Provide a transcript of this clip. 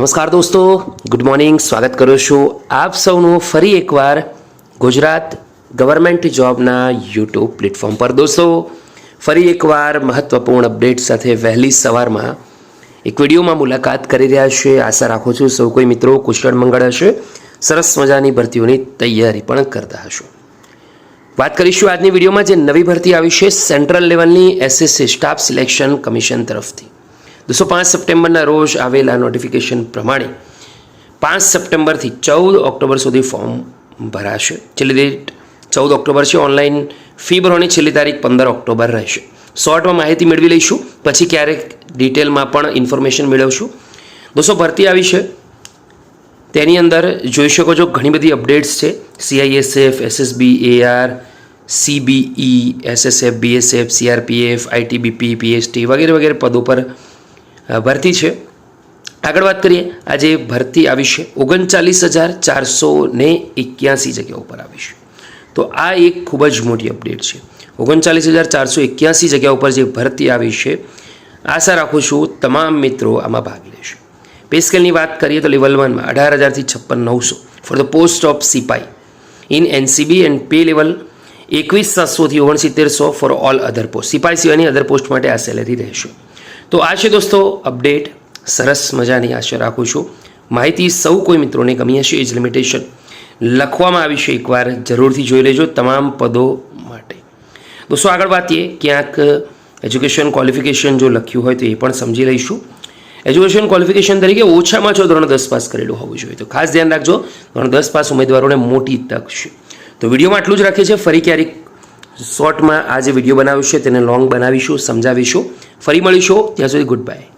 નમસ્કાર દોસ્તો good morning સ્વાગત કરું છું આપ સૌનું ફરી એકવાર ગુજરાત ગવર્મેન્ટ જોબના યુટ્યુબ પ્લેટફોર્મ પર. દોસ્તો, ફરી એકવાર મહત્ત્વપૂર્ણ અપડેટ સાથે વહેલી સવારમાં એક વિડીયોમાં મુલાકાત કરી રહ્યા છે આશા રાખું છું સૌ કોઈ મિત્રો કુશળ મંગળ હશે, સરસ મજાની ભરતીઓની તૈયારી પણ કરતા હશો. વાત કરીશું આજની વિડીયોમાં જે નવી ભરતી આવી છે સેન્ટ્રલ લેવલની એસએસસી સ્ટાફ સિલેક્શન કમિશન તરફથી. દોસ્તો પાંચ સપ્ટેમ્બરના રોજ આવેલા નોટિફિકેશન પ્રમાણે પાંચ સપ્ટેમ્બરથી ચૌદ ઓક્ટોબર સુધી ફોર્મ ભરાશે. છેલ્લી ડેટ ચૌદ ઓક્ટોબર છે ઓનલાઈન ફી ભરવાની છેલ્લી તારીખ પંદર ઓક્ટોબર રહેશે. શોર્ટમાં માહિતી મેળવી લઈશું, પછી ક્યારેક ડિટેલમાં પણ ઇન્ફોર્મેશન મેળવશું. દોસ્તો, ભરતી આવી છે. તેની અંદર જોઈ શકો છો ઘણી બધી અપડેટ્સ છે. CISF SSB AR CBE SSF BSF CRPF ITBP PST વગેરે વગેરે પદો પર ભરતી છે. આગળ વાત કરીએ, આજે ભરતી આવી છે. ઓગણચાલીસ હજાર ચારસો ને એક્યાસી જગ્યાઓ પર આવી છે. તો આ એક ખૂબ જ મોટી અપડેટ છે. ઓગણચાલીસ હજાર ચારસો એક્યાસી જગ્યા ઉપર જે ભરતી આવી છે, આશા રાખું છું તમામ મિત્રો આમાં ભાગ લેશે. પે સ્કેલની વાત કરીએ તો લેવલ વનમાં અઢાર હજારથી છપ્પન નવસો for the post of સિપાઈ in NCB and pay level એકવીસ સાતસોથી ઓગણસિત્તેરસો ફોર ઓલ અધર પોસ્ટ સિપાઈ સિવાયની અધર પોસ્ટ માટે આ સેલેરી રહેશે. તો આ છે દોસ્તો અપડેટ. સરસ મજાની આશા રાખું છું. માહિતી સૌ કોઈ મિત્રોને ગમી હશે એજ લિમિટેશન લખવામાં આવી છે. એકવાર જરૂરથી જોઈ લેજો તમામ પદો માટે. દોસ્તો આગળ વાતીએ ક્યાંક એજ્યુકેશન ક્વોલિફિકેશન જો લખ્યું હોય તો એ પણ સમજી લઈશું. એજ્યુકેશન ક્વોલિફિકેશન તરીકે ઓછામાં છો ધોરણ દસ પાસ કરેલું હોવું જોઈએ. તો ખાસ ધ્યાન રાખજો, ધોરણ દસ પાસ ઉમેદવારોને મોટી તક છે. તો વિડીયોમાં આટલું જ રાખીએ છીએ. ફરી ક્યારેક શોર્ટમાં આ જે વીડિયો બનાવ્યું છે, તેને લોંગ બનાવીશું, સમજાવીશું. ફરી મળીશું, ત્યાં સુધી ગુડ બાય